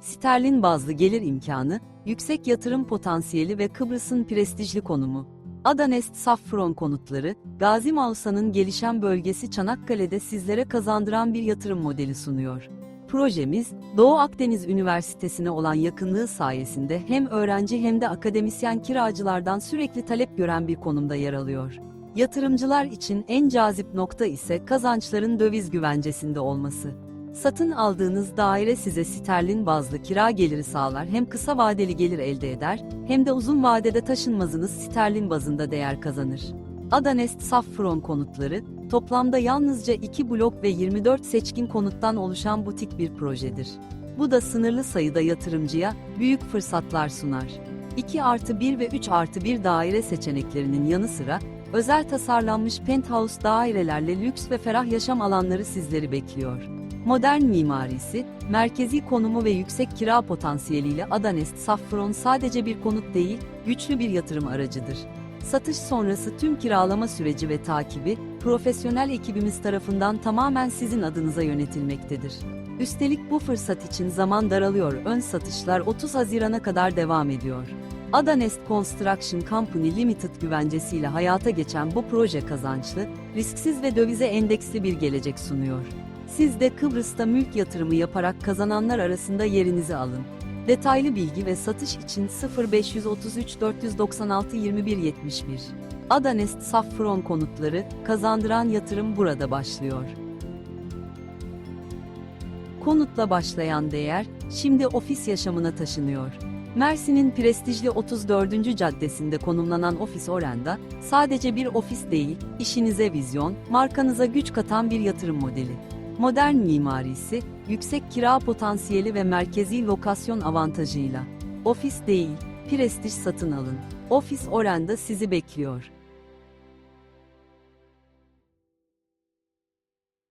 sterlin bazlı gelir imkanı, yüksek yatırım potansiyeli ve Kıbrıs'ın prestijli konumu. Adanest Saffron konutları, Gazi Mausa'nın gelişen bölgesi Çanakkale'de sizlere kazandıran bir yatırım modeli sunuyor. Projemiz, Doğu Akdeniz Üniversitesi'ne olan yakınlığı sayesinde hem öğrenci hem de akademisyen kiracılardan sürekli talep gören bir konumda yer alıyor. Yatırımcılar için en cazip nokta ise kazançların döviz güvencesinde olması. Satın aldığınız daire size sterlin bazlı kira geliri sağlar hem kısa vadeli gelir elde eder hem de uzun vadede taşınmazınız sterlin bazında değer kazanır. Adanest Saffron konutları, toplamda yalnızca 2 blok ve 24 seçkin konuttan oluşan butik bir projedir. Bu da sınırlı sayıda yatırımcıya büyük fırsatlar sunar. 2 artı 1 ve 3 artı 1 daire seçeneklerinin yanı sıra, özel tasarlanmış penthouse dairelerle lüks ve ferah yaşam alanları sizleri bekliyor. Modern mimarisi, merkezi konumu ve yüksek kira potansiyeliyle Adanest Saffron sadece bir konut değil, güçlü bir yatırım aracıdır. Satış sonrası tüm kiralama süreci ve takibi, profesyonel ekibimiz tarafından tamamen sizin adınıza yönetilmektedir. Üstelik bu fırsat için zaman daralıyor, ön satışlar 30 Haziran'a kadar devam ediyor. Adanest Construction Company Limited güvencesiyle hayata geçen bu proje kazançlı, risksiz ve dövize endeksli bir gelecek sunuyor. Siz de Kıbrıs'ta mülk yatırımı yaparak kazananlar arasında yerinizi alın. Detaylı bilgi ve satış için 0533 496 21 71. Adanest Saffron konutları, kazandıran yatırım burada başlıyor. Konutla başlayan değer, şimdi ofis yaşamına taşınıyor. Mersin'in prestijli 34. caddesinde konumlanan Ofis Oren'da, sadece bir ofis değil, işinize vizyon, markanıza güç katan bir yatırım modeli. Modern mimarisi, yüksek kira potansiyeli ve merkezi lokasyon avantajıyla. Ofis değil, prestij satın alın. Ofis Oren'da sizi bekliyor.